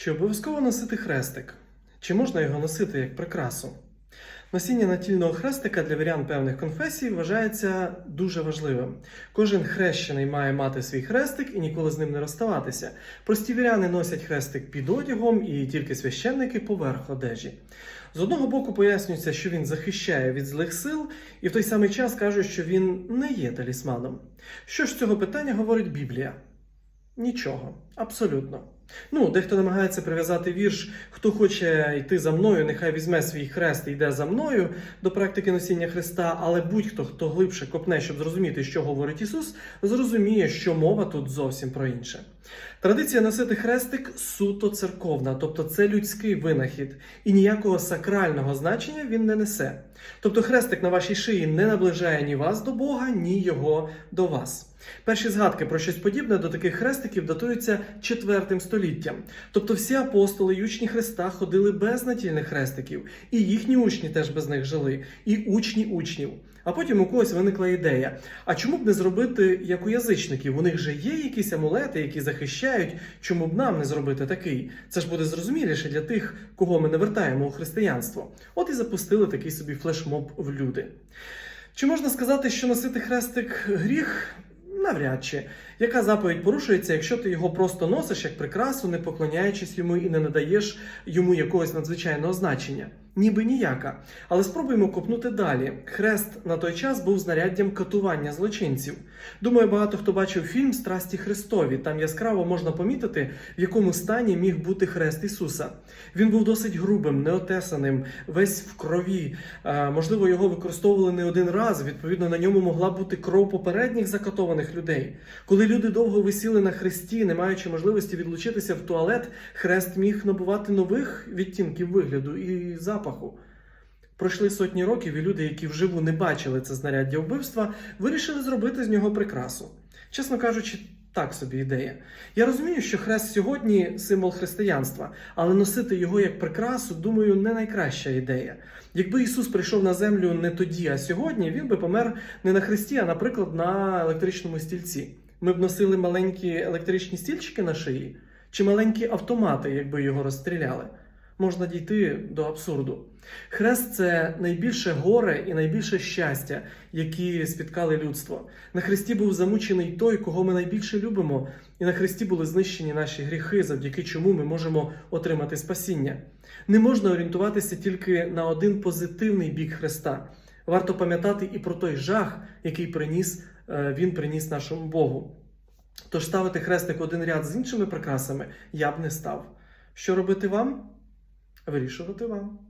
Чи обов'язково носити хрестик? Чи можна його носити як прикрасу? Носіння натільного хрестика для вірян певних конфесій вважається дуже важливим. Кожен хрещений має мати свій хрестик і ніколи з ним не розставатися. Прості віряни носять хрестик під одягом і тільки священники поверх одежі. З одного боку пояснюється, що він захищає від злих сил, і в той самий час кажуть, що він не є талісманом. Що ж з цього питання говорить Біблія? Нічого, абсолютно. Ну, дехто намагається прив'язати вірш, хто хоче йти за мною, нехай візьме свій хрест і йде за мною до практики носіння хреста, але будь-хто, хто глибше копне, щоб зрозуміти, що говорить Ісус, зрозуміє, що мова тут зовсім про інше. Традиція носити хрестик суто церковна, тобто це людський винахід, і ніякого сакрального значення він не несе. Тобто хрестик на вашій шиї не наближає ні вас до Бога, ні його до вас. Перші згадки про щось подібне до таких хрестиків датуються IV століттям. Тобто всі апостоли і учні Христа ходили без натільних хрестиків, і їхні учні теж без них жили, і учні учнів. А потім у когось виникла ідея: а чому б не зробити як у язичників? У них же є якісь амулети, які захищають, чому б нам не зробити такий? Це ж буде зрозуміліше для тих, кого ми не вертаємо у християнство. От і запустили такий собі флешмоб в люди. Чи можна сказати, що носити хрестик гріх? Навряд чи. Яка заповідь порушується, якщо ти його просто носиш як прикрасу, не поклоняючись йому і не надаєш йому якогось надзвичайного значення? Ніби ніяка. Але спробуємо копнути далі. Хрест на той час був знаряддям катування злочинців. Думаю, багато хто бачив фільм Страсті Христові. Там яскраво можна помітити, в якому стані міг бути хрест Ісуса. Він був досить грубим, неотесаним, весь в крові. А, можливо, його використовували не один раз. Відповідно, на ньому могла бути кров попередніх закатованих людей. Коли люди довго висіли на хресті, не маючи можливості відлучитися в туалет, хрест міг набувати нових відтінків вигляду і запаху. Пройшли сотні років, і люди, які вживу не бачили це знаряддя вбивства, вирішили зробити з нього прикрасу. Чесно кажучи, так собі ідея. Я розумію, що хрест сьогодні символ християнства, але носити його як прикрасу, думаю, не найкраща ідея. Якби Ісус прийшов на землю не тоді, а сьогодні, він би помер не на хресті, а, наприклад, на електричному стільці. Ми б носили маленькі електричні стільчики на шиї чи маленькі автомати, якби його розстріляли. Можна дійти до абсурду. Хрест це найбільше горе і найбільше щастя, які спіткали людство. На хресті був замучений той, кого ми найбільше любимо, і на хресті були знищені наші гріхи, завдяки чому ми можемо отримати спасіння. Не можна орієнтуватися тільки на один позитивний бік хреста. Варто пам'ятати і про той жах, який приніс, е, він приніс нашому Богу. Тож ставити хрестик один ряд з іншими прикрасами я б не став. Що робити вам? Вирішувати вам.